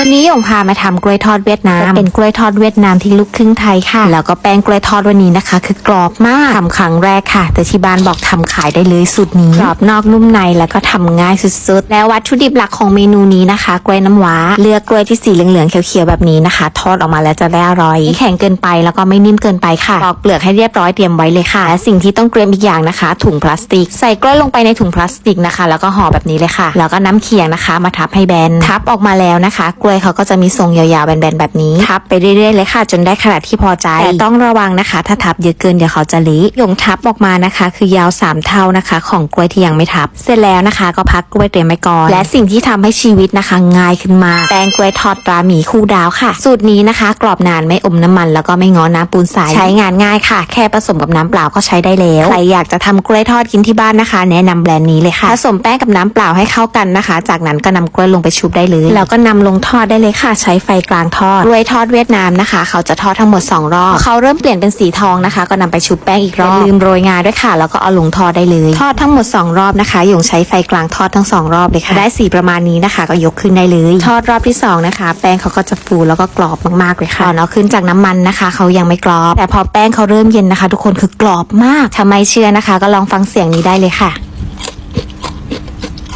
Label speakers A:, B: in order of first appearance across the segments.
A: วันนี้หยงพามาทำกล้วยทอดเวียดนาม เป็นกล้วยทอดเวียดนามที่ลูกครึ่งไทยค่ะ แล้วก็แป้งกล้วยทอดวันนี้นะคะ คือกรอบมากทำครั้งแรกค่ะ แต่ที่บ้านบอกทำขายได้เลยสูตรนี้ กรอบนอกนุ่มในแล้วก็ทำง่ายสุดๆ แล้ววัตถุดิบหลักของเมนูนี้นะคะ กล้วยน้ำว้า เลือกกล้วยที่สีเหลืองๆเขียวๆแบบนี้นะคะ ทอดออกมาแล้วจะได้อร่อยไม่แข็งเกินไปแล้วก็ไม่นิ่มเกินไปค่ะปอกเปลือกให้เรียบร้อยเตรียมไว้เลยค่ะและสิ่งที่ต้องเตรียมอีกอย่างนะคะ ถุงพลาสติก ใส่กล้วยลงไปในถุงพลาสติกนะคะ แล้วก็ห่อแบบนี้เลยค่ะ แล้วก็น้ำเคียงนะคะ มาทับให้แบนทับออกมาแล้วนะคะกล้วยเขาก็จะมีทรงยาวๆแบนๆแบบนี้ทับไปเรื่อยๆเลยค่ะ จนได้ขนาดที่พอใจแต่ต้องระวังนะคะ ถ้าทับเยอะเกินเดี๋ยวเขาจะเละหยงทับออกมานะคะ คือยาวสามเท่านะคะ ของกล้วยที่ยังไม่ทับ เสร็จแล้วนะคะ ก็พักกล้วยเตรียมไว้ก่อนและสิ่งที่ทำให้ชีวิตนะคะ ง่ายขึ้นมาแป้งกล้วยทอดปลาหมี่คู่ดาวค่ะ สูตรนี้นะคะ กรอบนานไม่อมน้ำมัน แล้วก็ไม่ง้อน้ำปูนใสใช้งานง่ายค่ะ แค่ผสมกับน้ำเปล่าก็ใช้ได้แล้วใครอยากจะทำกล้วยทอดกินที่บ้านนะคะ แนะนำแบรนด์นี้เลยค่ะผสมแป้งกับน้ำเปล่าให้เข้ากันนะคะ จากนั้นก็นำกล้วยลงไปชุบได้เลยแล้วก็นำลงทอดได้เลยค่ะ ใช้ไฟกลางทอดกล้วยทอดเวียดนามนะคะ เขาจะทอดทั้งหมด 2 รอบเขาเริ่มเปลี่ยนเป็นสีทองนะคะ ก็นำไปชุบแป้งอีกรอบอย่าลืมโรยงาด้วยค่ะ แล้วก็เอาลงทอดได้เลย ทอดทั้งหมด 2 รอบนะคะหยงใช้ไฟกลางทอดทั้ง 2 รอบเลยค่ะ ได้สีประมาณนี้นะคะ ก็ยกขึ้นได้เลย ทอดรอบที่ 2 นะคะ แป้งเขาก็จะฟูแล้วก็กรอบมากๆเลยค่ะตอนเอาขึ้นจากน้ำมันนะคะ เขายังไม่กรอบ แต่พอแป้งเขาเริ่มเย็นนะคะ ทุกคนคือกรอบมากถ้าไม่เชื่อนะคะ ก็ลองฟังเสียงนี้ได้เลยค่ะ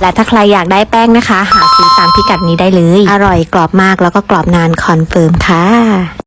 A: และถ้าใครอยากได้แป้งนะคะ หาซื้อตามพิกัดนี้ได้เลย อร่อยกรอบมากแล้วก็กรอบนานคอนเฟิร์มค่ะ